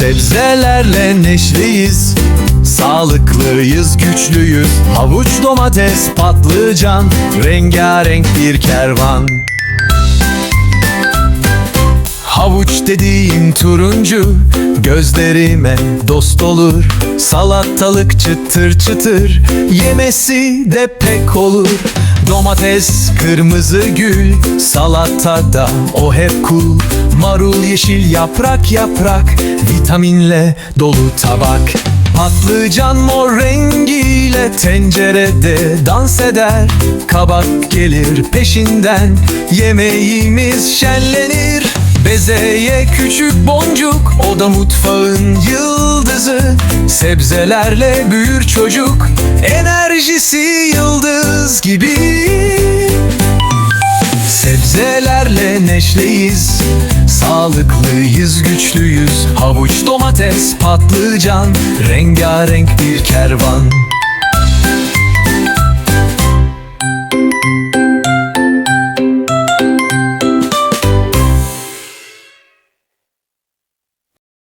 Sebzelerle neşliyiz Sağlıklıyız, güçlüyüz. Havuç, domates, patlıcan Rengarenk bir kervan. Havuç dediğin turuncu Gözlerime dost olur. Salatalık çıtır çıtır Yemesi de pek olur. Domates kırmızı gül Salatada o hep kul Marul yeşil yaprak yaprak Vitaminle dolu tabak. Patlıcan mor rengiyle tencerede dans eder. Kabak gelir peşinden Yemeğimiz şenlenir. Bezeye küçük boncuk O da mutfağın yıldızı. Sebzelerle büyür çocuk Enerjisi yıldız gibi Sebzelerle neşleyiz Sağlıklıyız, güçlüyüz. Havuç, domates, patlıcan. Rengarenk bir kervan